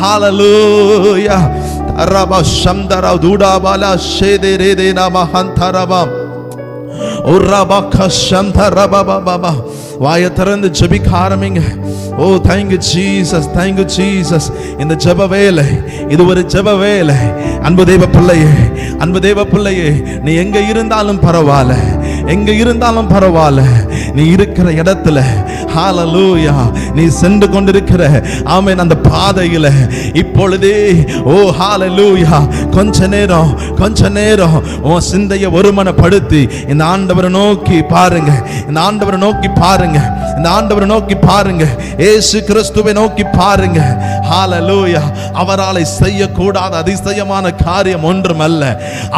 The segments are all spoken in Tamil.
ஹாலலூயா ரபா சந்தரா தூடாபாலா ஷேதே ரேதே நாம ஹந்தரபா வாயை திறந்து ஜபிக்க ஆரம்பிங்க ஓ thank you Jesus thank you Jesus இந்த ஜப வேலை இது ஒரு ஜப வேலை அன்பு தேவ பிள்ளையே அன்பு தேவ பிள்ளையே நீ எங்க இருந்தாலும் பரவாயில்ல எங்க இருந்தாலும் பரவாயில்ல. நீ இருக்கிற இடத்துல ஹாலலூயா நீ சென்று கொண்டிருக்கிற ஆமேன் அந்த பாதையில. இப்பொழுதே ஓ ஹாலலூயா கொஞ்ச நேரம் கொஞ்ச நேரம் உன் சிந்தையை ஒருமனப்படுத்தி இந்த ஆண்டவரை நோக்கி பாருங்க இந்த ஆண்டவரை நோக்கி பாருங்க. இந்த ஆண்டவரை நோக்கி பாருங்க. ஏசு கிறிஸ்துவை நோக்கி பாருங்க. ஹாலலூயா அவராலை செய்யக்கூடாத அதிசயமான காரியம் ஒன்றுமல்ல.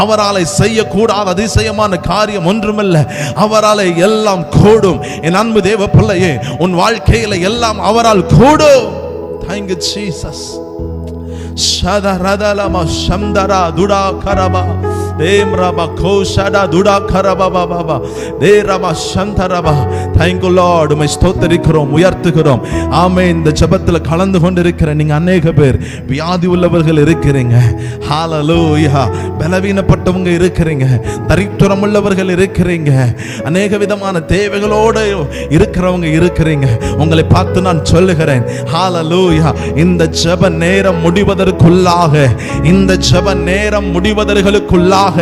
அவராலை செய்யக்கூடாத அதிசயமான காரியம் ஒன்றுமல்ல. அவராலே எல்லாம் கூடும். என் அன்பு தேவ பிள்ளையே உன் வாழ்க்கையில எல்லாம் அவரால் கூடும். தேங்க் ஜீசஸ் Shadaradalama Shamdara துடா கரபா தேம் ரபா கோஷடா துடா கரபா Baba தே ரபா Shantaraba Thank you உமை ஸ்தோத்தரிக்கிறோம் உயர்த்துகிறோம். ஆமே இந்த ஜபத்தில் கலந்து கொண்டிருக்கிற நீங்கள் அநேக பேர் வியாதி உள்ளவர்கள் இருக்கிறீங்க. ஹாலலூயா பலவீனப்பட்டவங்க இருக்கிறீங்க. தரித்திரம் உள்ளவர்கள் இருக்கிறீங்க. அநேக விதமான தேவைகளோடு இருக்கிறவங்க இருக்கிறீங்க. உங்களை பார்த்து நான் சொல்லுகிறேன். ஹாலலூயா இந்த ஜெப நேரம் முடிவதற்குள்ளாக இந்த ஜெப நேரம் முடிவதற்குள்ளாக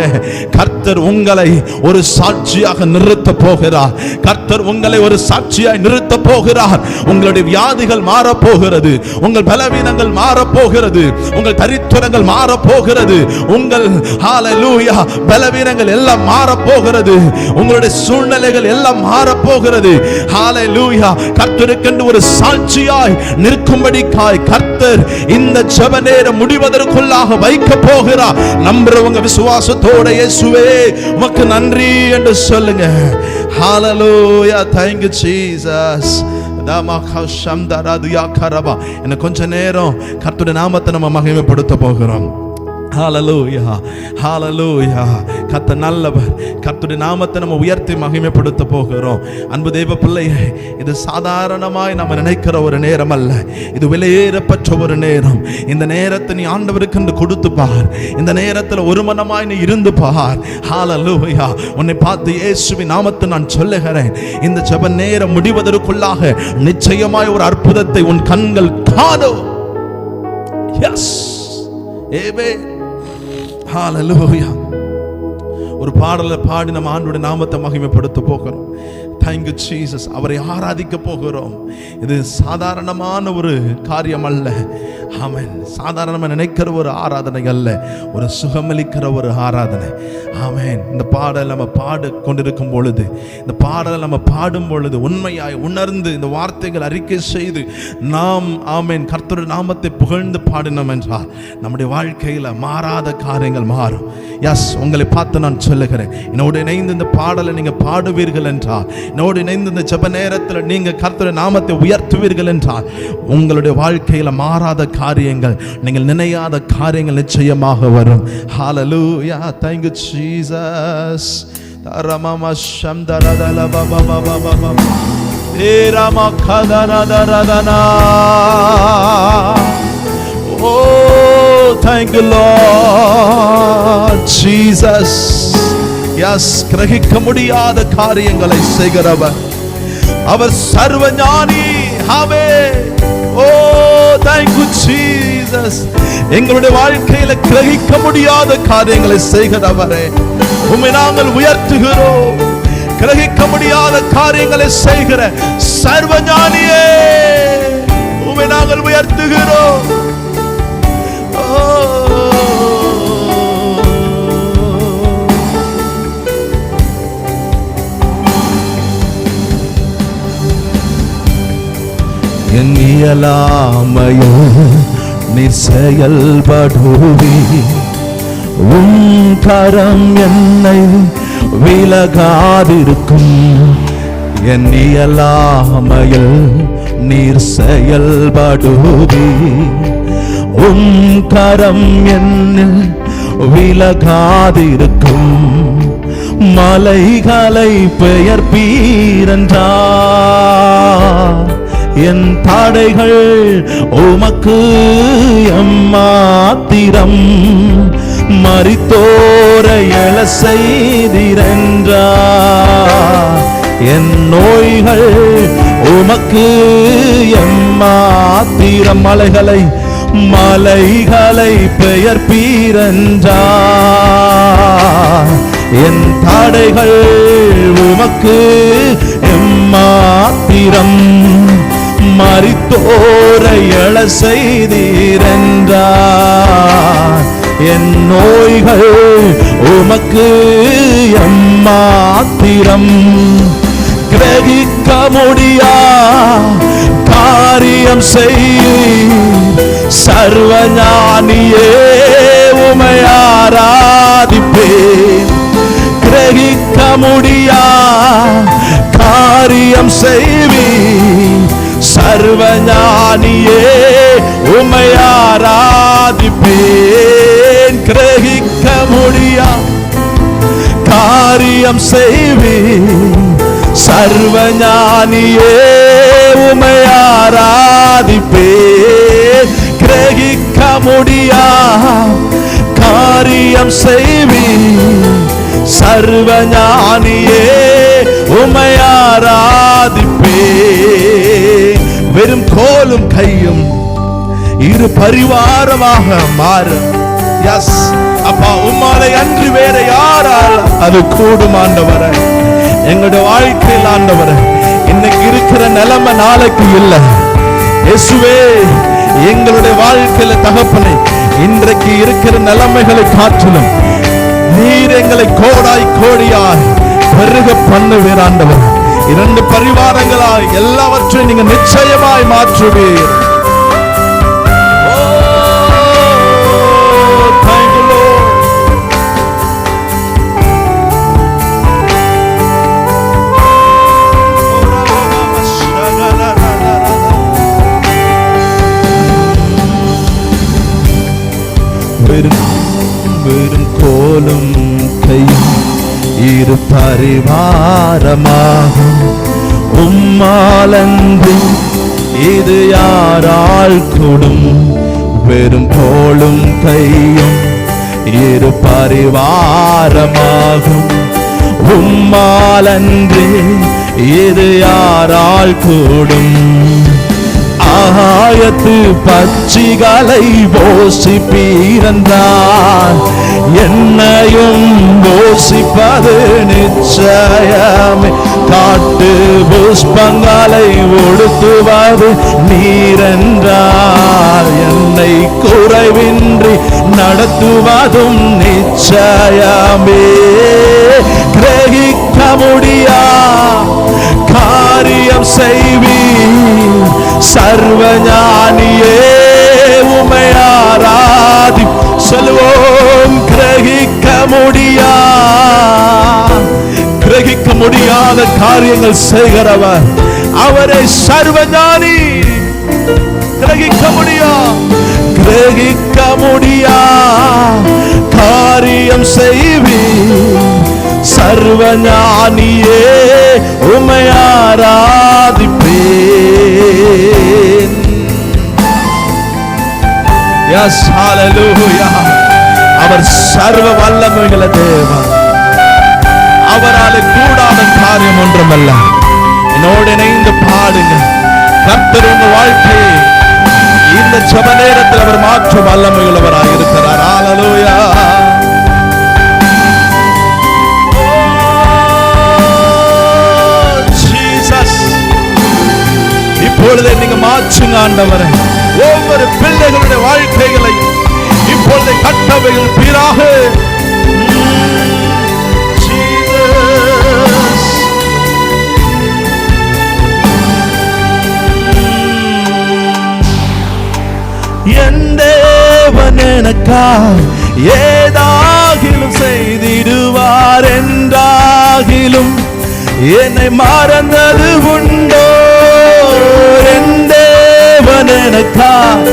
கர்த்தர் உங்களை ஒரு சாட்சியாக நிறுத்த போகிறார். கர்த்தர் உங்களை ஒரு சாட்சியாய் நிறுத்த போகிறார். உங்களுடைய வியாதிகள் மாற போகிறது உங்கள் பலவீனங்கள் மாற போகிறது உங்கள் தரித்திரங்கள் மாற போகிறது உங்கள் ஹalleluya பலவீனங்கள் எல்லாம் மாற போகிறது உங்களுடைய சூழ்நிலைகள் எல்லாம் மாற போகிறது ஹalleluya கர்த்தருக்கென்று ஒரு சாட்சியாய் நிற்கும்படிக்காய் கர்த்தர் இந்த ஜெப நேரம் முடிவதற்குள்ளாக வைக்க போகிறார். நம்புறவங்க விசுவாசத்தோட இயேசுவே உமக்கு நன்றி என்று சொல்லுங்க. ஹாலலூயா தேங்க் யூ ஜீசஸ் எனக்கு கொஞ்ச நேரம் கர்த்துடைய நாமத்தை நம்ம மகிமைப்படுத்த போகிறோம். ஹாலலூயா ஹாலலூயா கத்த நல்லவர். கத்துடைய நாமத்தை நம்ம உயர்த்தி மகிமைப்படுத்த போகிறோம். அன்பு தெய்வ பிள்ளையே இது சாதாரணமாய் நம்ம நினைக்கிற ஒரு நேரம் அல்ல. இது விலையேறப்பற்ற ஒரு நேரம். இந்த நேரத்தை நீ ஆண்டவருக்கு கொடுத்து பார். இந்த நேரத்தில் ஒரு மனமாய் நீ இருந்து பார். ஹாலலூயா உன்னை பார்த்து இயேசுவி நாமத்தை நான் சொல்லுகிறேன். இந்த ஜப நேரம் முடிவதற்குள்ளாக நிச்சயமாய் ஒரு அற்புதத்தை உன் கண்கள் காணும் எஸ் ஏவே ஹalleluya ஒரு பாடலை பாடி நம்ம ஆண்டோட நாமத்தை மகிமைப்படுத்த போகிறோம். தேங்க்யூ ஜீசஸ் அவரை ஆராதிக்க போகிறோம். இது சாதாரணமான ஒரு காரியம் அல்ல. ஆமன். சாதாரணமாக நினைக்கிற ஒரு ஆராதனை அல்ல. ஒரு சுகமளிக்கிற ஒரு ஆராதனை. ஆமேன். இந்த பாடல் நம்ம பாடு கொண்டிருக்கும் பொழுது இந்த பாடலை நம்ம பாடும் பொழுது உண்மையாய் உணர்ந்து இந்த வார்த்தைகள் அறிக்கை செய்து நாம் ஆமேன் கர்த்தர் நாமத்தை புகழ்ந்து பாடினோம் என்றால் நம்முடைய வாழ்க்கையில் மாறாத காரியங்கள் மாறும். எஸ் உங்களை பார்த்து நான் சொல்லுகிறேன். என்னோட இணைந்து இந்த பாடலை நீங்கள் பாடுவீர்கள் என்றால் என்னோடு இணைந்து இந்த ஜப நேரத்தில் நீங்கள் கர்த்தருடைய நாமத்தை உயர்த்துவீர்கள் என்றால் உங்களுடைய வாழ்க்கையில் மாறாத காரியங்கள் நீங்கள் நினையாத காரியங்கள் நிச்சயமாக வரும். Hallelujah thank you Jesus jesus. ரமம சம்தரதல பப பப பப ஏ ரம கதனதரதனா Oh, thank you, Lord Jesus. Yes கிரகிக்க முடியாத காரியங்களை செய்கிறவர். அவர் சர்வ ஞானி ஆமே. ஓ தேங்க்யூ ஜீசஸ் எங்களுடைய வாழ்க்கையில கிரகிக்க முடியாத காரியங்களை செய்கிறவரே. உண்மை நாங்கள் உயர்த்துகிறோம். கிரகிக்க முடியாத காரியங்களை செய்கிற சர்வ ஞானியே உம்மை நாங்கள் உயர்த்துகிறோம். ஓ இயலாமையோ நீர் செயல்படுவி உன் கரம் என்னை விலகாதிருக்கும். என் இயலாமையில் நீர் செயல்படுவி உன் கரம் என்னில் விலகாதிருக்கும். மலைகளை பெயர்ப்பீரன்றார் என் தடைகள் உமக்கு எம்மாத்திரம். மறித்தோர எழ செய்திரென்றார் என் நோய்கள் உமக்கு எம்மாத்திரம். மலைகளை மலைகளை பெயர் பீரன்றா. என் தாடைகள் உமக்கு எம்மாத்திரம். மரித்தோரை எழ செய்தீரென்றார் என் நோய்கள் உமக்கு எம்மாத்திரம் கிரகிக்க முடியா? காரியம் செய் சர்வஞானியே உமையாராதிப்பேன் கிரகிக்க முடியா? காரியம் செய்வி சர்வஞானியே உமையாராதிப்பேன் கிரகிக்க முடியா காரியம் செய்வி சர்வஞானியே உமையாராதிப்பேன் கிரகிக்க முடியா காரியம் செய்வி சர்வஞானியே உமையாராதிப்பே வெறும் கோலும் கையும் இரு பரிவாரமாக மாறும். எஸ் அப்பா உம்மாலை அன்று வேற யாரால் அது கூடும் ஆண்டவர. எங்களுடைய வாழ்க்கையில் ஆண்டவர இன்னைக்கு இருக்கிற நிலைமை நாளைக்கு இல்லை. இயேசுவே எங்களுடைய வாழ்க்கையில தகப்பனை இன்றைக்கு இருக்கிற நிலைமைகளை காற்றிலும் நீர் எங்களை கோடாய் கோடியாய் பெருக பண்ணுவீராண்டவர் இரண்டு பரிவாரங்களாய் எல்லாவற்றையும் நீங்க நிச்சயமாய் மாற்றுவீர். வெறும் கோலும் கையும் இரு பரிவாரமாகும். உம்மாலந்து இது யாரால் கூடும் வெறும் கோலும் கையும் இரு பரிவாரமாகும். உம்மாலன்று இது யாரால் கூடும் ஆகாயத்து பட்சிகளை போஷிப்பீரந்தான் என்னையும் போஷிப்பது நிச்சயமே. காட்டு புஷ்பங்களை ஒடுத்துவது நீரென்றார். என்னை குறைவின்றி நடத்துவதும் நிச்சயமே. கிரகிக்க முடியா? காரியம் செய்வி சர்வஞானியே உமையாராதி செல்வோம் கிரகிக்க முடியா? கிரகிக்க முடியாத காரியங்கள் செய்கிறவர் அவரை சர்வஞானி. கிரகிக்க முடியா? கிரகிக்க முடியா? காரியம் செய்வி சர்வஞானியே உமையாராதி எஸ் ஹalleluya அவர் சர்வ வல்லமைகள தேவன். அவரால் கூடாத காரியம் ஒன்றுமல்ல. என்னோடு இணைந்து பாடுங்க. கர்த்தர் உங்க வாழ்க்கையை இந்த சம நேரத்தில் அவர் மாற்றும் வல்லமையுள்ளவராய் இருக்கிறார் ஹalleluya மாற்றுங்க ஆண்டவரே. ஒவ்வொரு பிள்ளைகளுடைய வாழ்க்கைகளை இப்பொழுது கட்டவைகள் பீராக. Hmm. என் தேவன் எனக்காய் ஏதாகிலும் செய்திடுவார் என்றாகிலும் என்னை மறந்தது உண்டோ? என் தேவன் எனக்காய்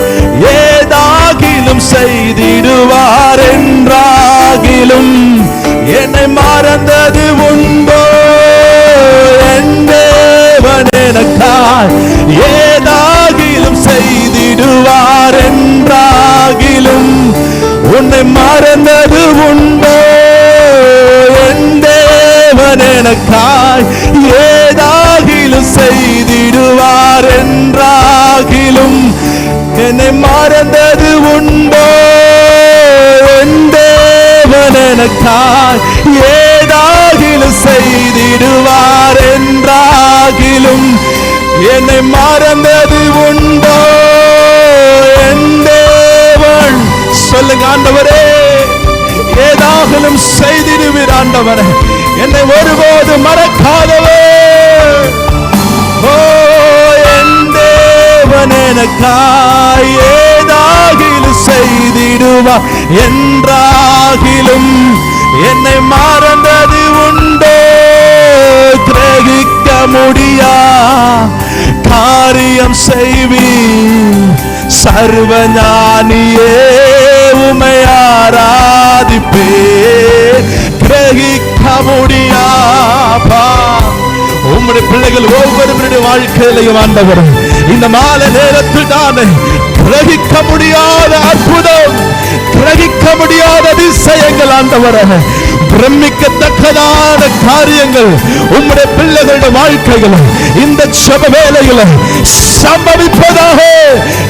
ஏதாகிலும் செய்திடுவார் என்றாகிலும் என்னை மறந்தது உண்டோ? என் தேவன் எனக்காய் ஏதாகிலும் செய்திடுவார் என்றாகிலும் உன்னை மறந்தது உண்டோ? என் தேவன் எனக்காய் ஏதாகிலும் செய்திடுவார் உலகிலும் என்னை மறந்தது உண்டோ? என் தேவன் எனக்காய் ஏதாகிலும் செய்திடுவார் என்றாகிலும் என்னை மறந்தது உண்டோ? என் தேவன் சொல்லுங்க ஆண்டவரே. ஏதாகிலும் செய்திடுவீர் ஆண்டவரே. என்னை ஒருபோது மறக்காதவர் எனக்காய் ஏதாகிலும் செய்திடுவார். என்றாகிலும் என்னை மறந்தது உண்டோ. கிரகிக்க முடியா? காரியம் செய்வி சர்வ ஞானியே உமை ஆராதிப்பே. கிரகிக்க முடியாப்பா. உம்முடைய பிள்ளைகள் ஒவ்வொருவருடைய வாழ்க்கையிலையும் ஆண்டவரும் இந்த மாலை நேரத்தில் தானே கிரகிக்க முடியாத அற்புதம் கிரகிக்க முடியாத அதிசயங்கள் ஆண்டவர். பிரமிக்கத்தக்கதான காரியங்கள் உம்முடைய பிள்ளைகளுடைய வாழ்க்கைகள் இந்த செப வேலையில் சம்பவிப்பதாக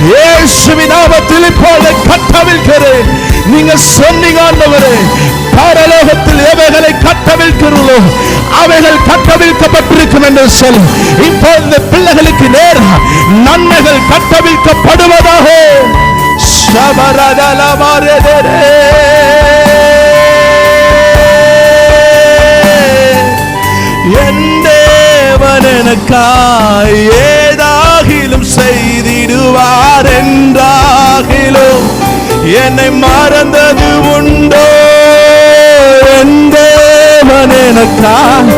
இயேசுவின் நாமத்தில் இப்போது கட்டவிழ்கிறேன் நீங்க சொன்னீங்க ஆண்டவரே பரலோகத்தில் எவைகளை கட்டவிழ்க்கிறீர்களோ அவைகள் கட்டவிழ்க்கப்பட்டிருக்கும் என்று சொல்லி இப்போ இந்த பிள்ளைகளுக்கு நேர நன்மைகள் கட்டவிழ்க்கப்படுவதாக. சபரதலமரதரே. தேவன் எனக்காய் ஏதாகிலும் செய்திடுவார் என்றாகிலும் என்னை மறந்தது உண்டோ என் எனக்காய்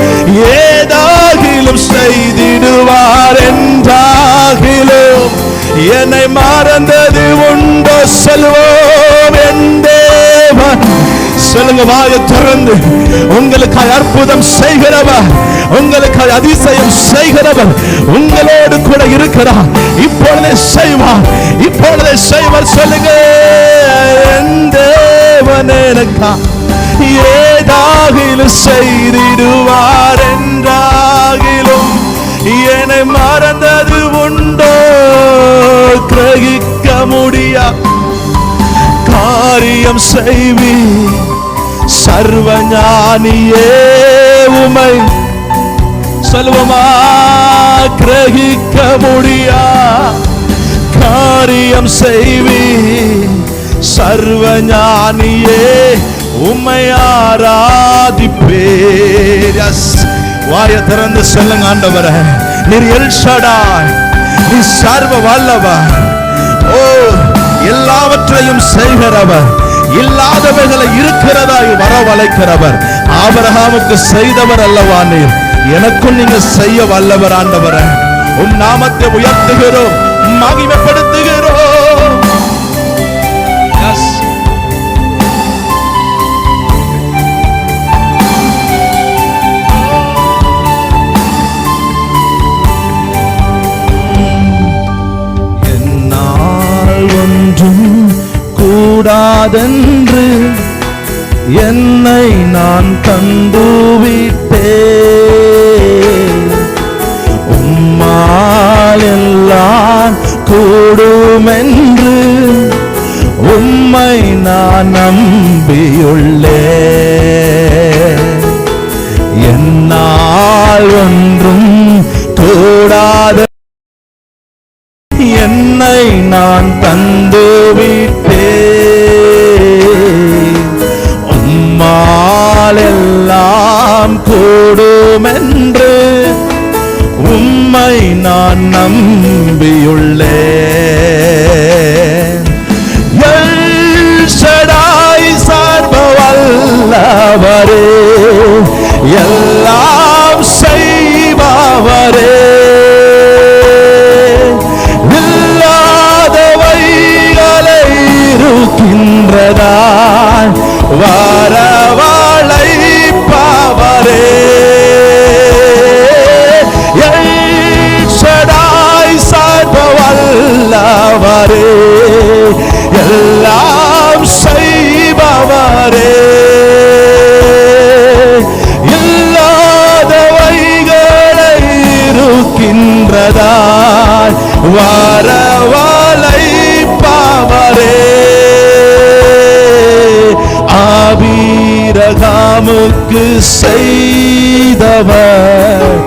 ஏதாகிலும் செய்திடுவார் என்றாகிலும் என்னை மறந்தது உண்டோ செல்வோம் சொல்லுங்க வாயை திறந்து. உங்களுக்காய் அற்புதம் செய்கிறவர் உங்களுக்காய் அதிசயம் செய்கிறவர் உங்களோடு கூட இருக்கிறார் இப்பொழுதே செய்வார் இப்பொழுதே செய்வார் சொல்லுங்க எனக்கா? ஏதாகிலும் செய்திடுவார் என்றாகிலும் என்னை மறந்தது உண்டோ? கிரகிக்க முடியா? காரியம் செய்வி சர்வஞானியே உமை. சொல்வமா கிரகிக்க முடியா? காரியம் செய்வி. சர்வஞானியே உம்மை ஆராதிப்பேர். வாய திறந்து சொல்லுங்க ஆண்டவர. நீர் எல்ஷடாய் நீ சர்வ வல்லவர். ஓ எல்லாவற்றையும் செய்கிறவர். இல்லாதவைகளை இருக்கிறதாய் வரவழைக்கிறவர். ஆபிரகாமுக்கு செய்தவர் அல்லவா நீர்? எனக்கும் நீங்க செய்ய வல்லவர் ஆண்டவர. உம் நாமத்தை உயர்த்துகிறோம். மகிமைப்படுத்த கூடாதென்று என்னை நான் தந்துவிட்டே உம்மால் எல்லாம் கூடுமென்று உம்மை நான் நம்பியுள்ள வல்லவர்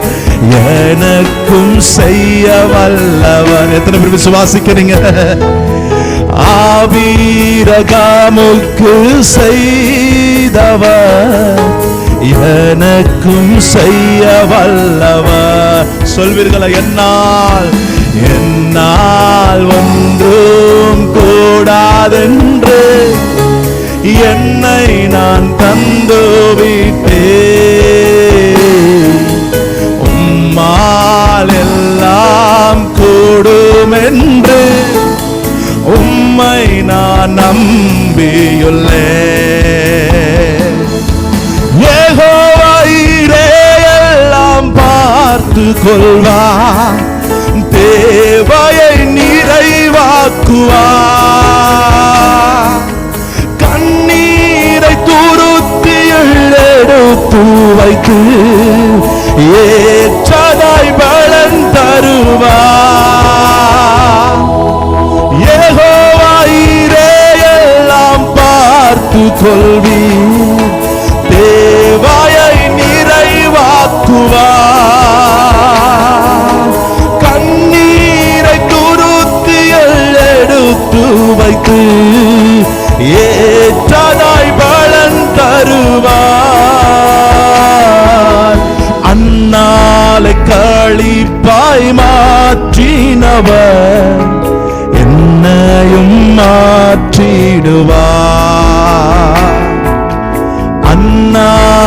எனக்கும் செய்ய வல்லவர் எத்தனை பேர் விசுவாசிக்கிறீங்க ஆவீரகாமுக்கு செய்தவர். எனக்கும் செய்ய வல்லவர் சொல்வீர்களா என்னால்? என்னால் ஒன்றும் கூடாதென்று என்னை நான் தந்துவிட்டேன். உம்மால் எல்லாம் கூடுமென்று உம்மை நான் நம்பியுள்ளேன் யெகோவாயிரே எல்லாம் பார்த்து கொள்வா. தேவையை நிறைவாக்குவா.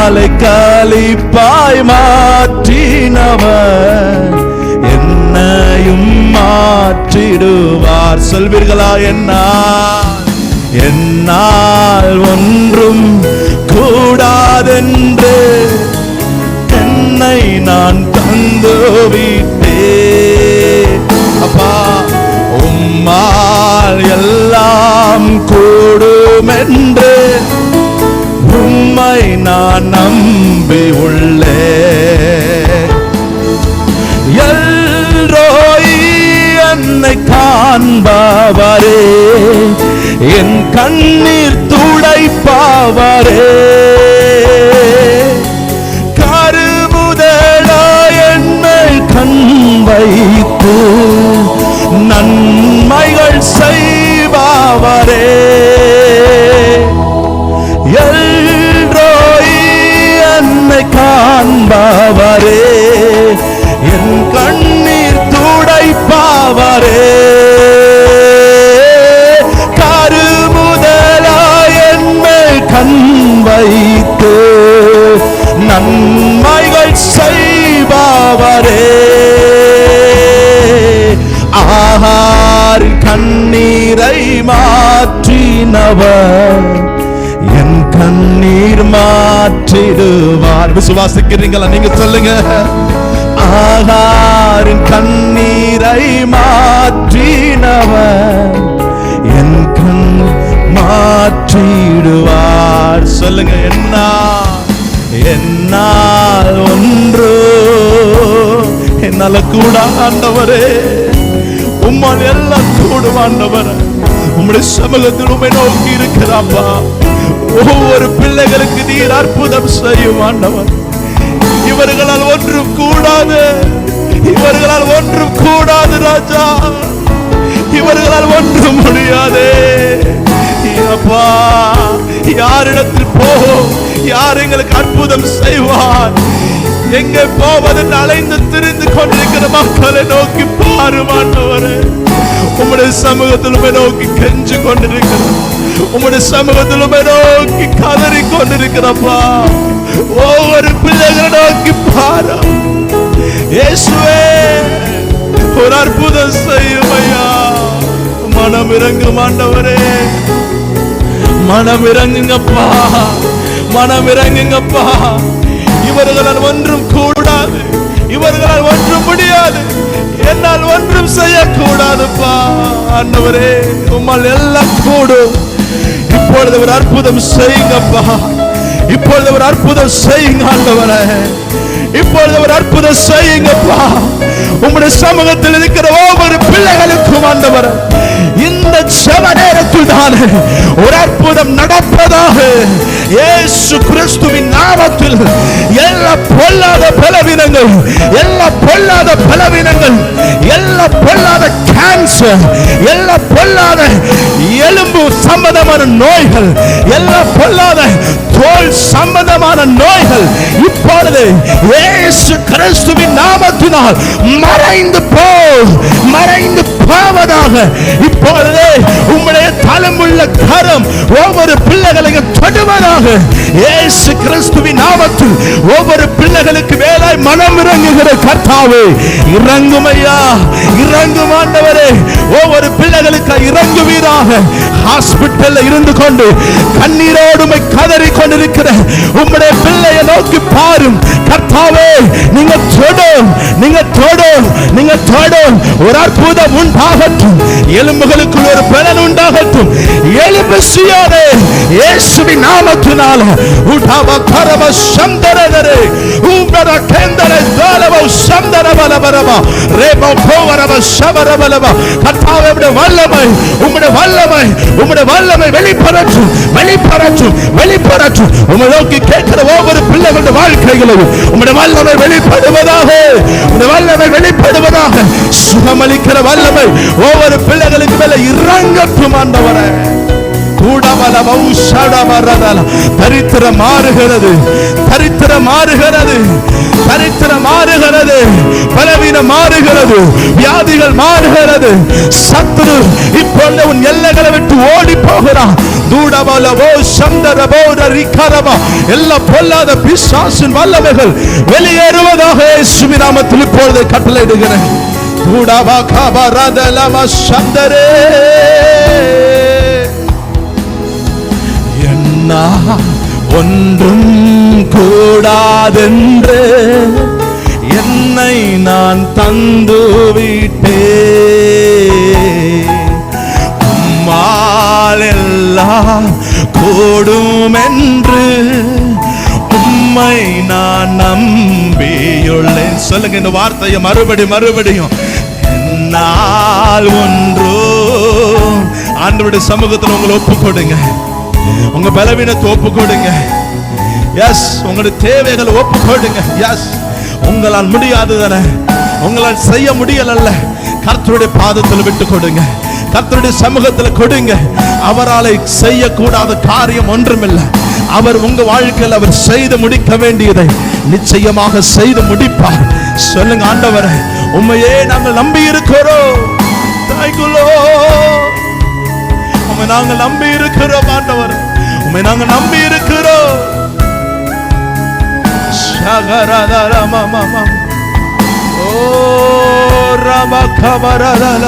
அந்நாளை கழிப்பாய் மாற்றினவர். என்னையும் மாற்றிடுவார். சொல்வீர்களா என்னால்? என்னால் ஒன்றும் கூடாதென்று என்னை நான் தந்து விட்டேன். அப்பா உம்மால் எல்லாம் கூடுமென்று உம்மை நான் நம்பி உள்ளே. எல்ரோய் என்னை காண்பவரே என் கண்ணீர் துடைப்பவரே. அவர் என் கண்ணீர் மாற்றிடுவார். விசுவாசிக்கிறீங்களா? நீங்க சொல்லுங்க. ஆகாரின் கண்ணீரை மாற்றினவர் என் கண் மாற்றிடுவார். சொல்லுங்க என்ன என்னால் ஒன்று. என்னால கூட ஆண்டவரே உம்மால் எல்லாம் கூடுவாண்டவரே உம்முடைய சமூகத்தில் உண்மை நோக்கி இருக்கிறாப்பா. ஒவ்வொரு பிள்ளைகளுக்கு நீர் அற்புதம் செய்யும் ஆண்டவர். இவர்களால் ஒன்றும் கூடாது. இவர்களால் ஒன்றும் கூடாது ராஜா. இவர்களால் ஒன்றும் முடியாது. அப்பா யாரிடத்தில் போ யார் எங்களுக்கு அற்புதம் செய்வார்? எங்கே போவதென்று அலைந்து திரிந்து கொண்டிருக்கிற மக்களை நோக்கி பாருமாண்டவரே உம்முடைய சமூகத்தில் நோக்கி கெஞ்சு கொண்டிருக்கிறோம். உம்முடைய சமூகத்தில் நோக்கி கதறி கொண்டிருக்கிறப்பா ஒவ்வொரு பிள்ளைகளை நோக்கி பாரு. இயேசுவே ஒரு அற்புதம் செய்யும் ஐயா. மனம் இறங்கும் ஆண்டவரே. மனம் இறங்குங்கப்பா. மனம் இறங்குங்கப்பா. இவர்களால் ஒன்றும் கூடாது. இவர்களால் ஒன்றும் முடியாது. என்னால் ஒன்றும் செய்யக்கூடாதுப்பா. ஆண்டவரே உம்மால் எல்லாம் கூடும். இப்பொழுது ஒரு அற்புதம் செய்யுங்கப்பா. இப்பொழுது ஒரு அற்புதம் செய்யுங்க ஆண்டவரே. இப்பொழுது ஒரு அற்புதம் செய்யுங்கப்பா. உங்களுடைய சமூகத்தில் இருக்கிற ஒவ்வொரு பிள்ளைகளுக்கும் ஆண்டவர் இந்த ஜெப நேரத்தில் தான் ஒரு அற்புதம் நடப்பதாக இயேசு கிறிஸ்துவின் நாமத்தில் எல்லா பொல்லாத பலவீனங்கள் எல்லா பொல்லாத பலவீனங்கள் எல்லா பொல்லாத கேன்சர் எல்லா பொல்லாத எலும்பு சம்பந்தமான நோய்கள் எல்லா பொல்லாத தோல் சம்பந்தமான நோய்கள் இப்பொழுது இயேசு கிறிஸ்துவின் நாமத்தினால் மறைந்து போ மறைந்து போவதாக இப்பொழுது உங்களுடைய தலமுள்ள கரம் ஒவ்வொரு பிள்ளைகளையும் தொடுவதாக இயேசு கிறிஸ்துவின் நாமத்தில் ஒவ்வொரு பிள்ளைகளுக்கு வேலை மனம் இறங்குகிற கர்த்தாவே இறங்கும் ஐயா இறங்கும் ஆண்டவரே ஒவ்வொரு பிள்ளைகளுக்கு இறங்குவீராக. ஹாஸ்பிட்டல்ல இருந்து கொண்டு கண்ணீரோடுமை கதறி கொண்டிருக்கிற உம்முடைய பிள்ளையை நோக்கி பாரும். கர்த்தாவே நீங்க தொடும் தொடும் நீங்க தொடும் ஒரு அற்புதம் உண்டாகட்டும். எலும்புகளுக்குள் ஒரு பலன் உண்டாகட்டும். எலும்பு சுயாதே இயேசுவி நாமத்தினால. உடாவ கரவ சந்தரதரே உம்பர கேந்தர தாலவ சந்தர பலபரவ ரேபோ கோவரவ சபரபலவ கர்த்தாவே உம்முடைய வல்லமை உம்முடைய வல்லமை உம்முடைய வல்லமை வெளிப்படட்டும் வெளிப்படட்டும் வெளிப்படட்டும். உம்மை நோக்கி கேட்கிற ஒவ்வொரு பிள்ளைகளுடைய வாழ்க்கைகளிலும் உம்முடைய வல்லமை வெளிப்படுவதாக. உம்முடைய வல்லமை வெளிப்படுவதாக சுகமளிக்கிற வல்லமை ஒவ்வொரு பிள்ளைகளுக்கு மேல இறங்கட்டும் ஆண்டவரே கூடவலவௌ ஷடவரதல. தரித்திரம் மாறுகிறது தரித்திரம் மாறுகிறது சரித்திரம் மாறுகிறது பலவீனம் மாறுகிறது வியாதிகள் மாறுகிறது. சத்துரு இப்பொழுது உன் எல்லைகளை விட்டு ஓடி போகிறான். தூடபலவோ சந்தரபோ ரிக்கரவா எல்லா பொல்லாத பிசாசின் வல்லமைகள் வெளியேறுவதாக சுமிராமத்தில் இப்பொழுது கட்டளையிடுகிறேன். தூடபா கபரதலம சந்தரே. என்ன ஒன்றும் கூடாதென்று என்னை நான் தந்து விட்டே உம்மால் எல்லாம் கூடும் என்று உம்மை நான் நம்பியுள்ளேன். சொல்லுங்க இந்த வார்த்தையை மறுபடி மறுபடியும். என்னால் ஒன்றோ ஆண்டவருடைய சமூகத்தில் உங்களை ஒப்பு கொடுங்க உங்க பலவீனத்தை ஒப்பு கொடுங்க. எஸ் உங்களுடைய தேவைகளை ஒப்பு கொடுங்க. எஸ் உங்களால் முடியாது தானே உங்களால் செய்ய முடியலல்ல. கர்த்தருடைய பாதத்தில் விட்டு கொடுங்க. கர்த்தருடைய சமூகத்தில் கொடுங்க. அவரால் செய்யக்கூடாத காரியம் ஒன்றுமில்லை. அவர் உங்க வாழ்க்கையில் அவர் செய்து முடிக்க வேண்டியதை நிச்சயமாக செய்து முடிப்பார். சொல்லுங்க ஆண்டவரே உண்மையே நாங்கள் நம்பி இருக்கிறோம் Thank நாங்கள் நம்பி இருக்கிறோம் ஆண்டவர் உம்மை நாங்கள் நம்பி இருக்கிறோம் ஷகரதரமமம. ஓ ரமகபரதல.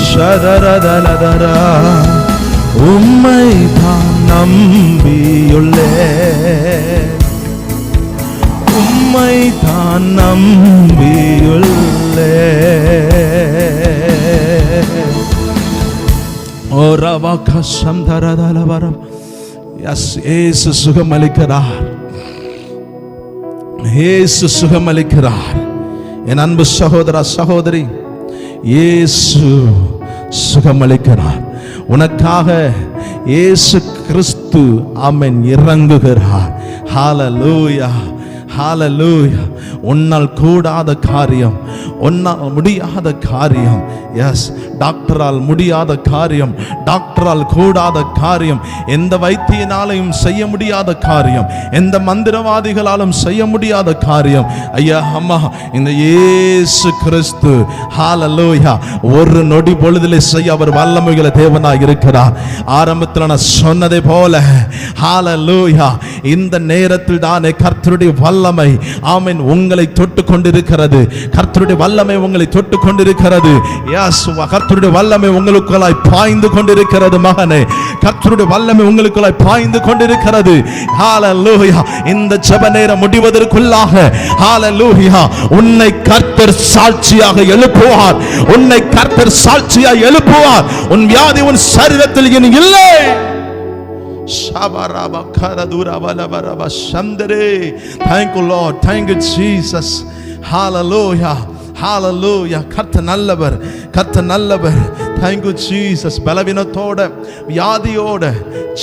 ஷதரதலதரா. உம்மை தான் நம்பியுள்ளே உம்மை தான் நம்பியுள்ள எஸ் ஏசு சுகம் அளிக்கிறார் ஏசு சுகம் அளிக்கிறார் என் அன்பு சகோதரா சகோதரி ஏசு சுகம் அளிக்கிறார் உனக்காக ஏசு கிறிஸ்து ஆமென் இறங்குகிறார் ஹால லூயா உன்னால் கூடாத காரியம் உன்னால் முடியாத காரியம் எஸ் டாக்டரால் முடியாத காரியம் டாக்டரால் கூடாத காரியம் எந்த வைத்தியனாலையும் செய்ய முடியாத காரியம் எந்த மந்திரவாதிகளாலும் செய்ய முடியாத காரியம். ஐயா அம்மா இந்த இயேசு கிறிஸ்து ஹாலலோயா ஒரு நொடி பொழுதிலே செய்ய அவர் வல்லமைகளை தேவனாக இருக்கிறார். ஆரம்பத்தில் நான் சொன்னதை போல ஹாலலோயா இந்த நேரத்தில் தானே கர்த்தருடைய வல்லமை ஆமீன் உங்களை தொட்டு கொண்டிருக்கிறது கர்த்தருடைய வல்லமை உங்களை தொட்டு கொண்டிருக்கிறது எஸ் கர்த்தருடைய வல்லமை உங்களுக்குள்ளாய் பாய்ந்து கொண்டிருக்கிறது மகனே கர்த்தருடைய வல்லமை உங்களுக்குள்ளாய் பாய்ந்து கொண்டிருக்கிறது ஹalleluya இந்த ஜெப நேரம் முடிவதற்குள்ளாக ஹalleluya உன்னை கர்த்தர் சாட்சியாக எழுப்புவார் உன்னை கர்த்தர் சாட்சியாக எழுப்புவார் உன் வியாதி உன் சரீரத்தில் இனி இல்லை Shabaraba karadura balabaraba shandere. Thank you, Lord. Thank you, Jesus. Hallelujah. ஹாலலூயா கர்த்த நல்லவர் கர்த்த நல்லவர். தேங்க்யூ ஜீசஸ் பலவீனத்தோட வியாதியோட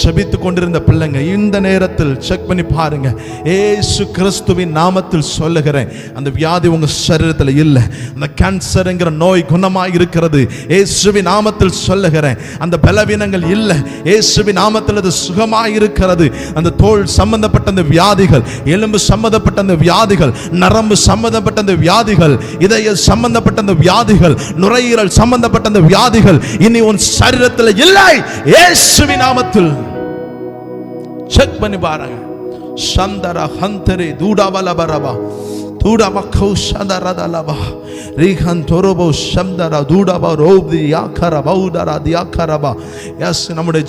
செபித்து கொண்டிருந்த பிள்ளைங்க இந்த நேரத்தில் செக் பண்ணி பாருங்க. ஏசு கிறிஸ்துவின் நாமத்தில் சொல்லுகிறேன் அந்த வியாதி உங்க சரீரத்தில் இல்லை. அந்த கேன்சருங்கிற நோய் குணமாக இருக்கிறது. ஏசுவின் நாமத்தில் சொல்லுகிறேன் அந்த பலவீனங்கள் இல்லை. ஏசுவின் நாமத்தில் அது சுகமாக இருக்கிறது. அந்த தோல் சம்பந்தப்பட்ட அந்த வியாதிகள் எலும்பு சம்பந்தப்பட்ட அந்த வியாதிகள் நரம்பு சம்பந்தப்பட்ட அந்த வியாதிகள் இதய சம்பந்தப்பட்ட அந்த வியாதிகள் நுரையீரல் சம்பந்தப்பட்ட அந்த வியாதிகள் இனி உன் சரீரத்தில் இல்லை. இயேசுவி நாமத்தில். செக் பண்ணி பாருங்க. சந்தர ஹந்தரே தூடாபலபரபா தூடபக்கௌ சதரதலபா ரீகன் தொரபோ சந்தர தூடப ரோப்தி யாக்கர பௌதர தியாக்கரபா எஸ் நம்முடைய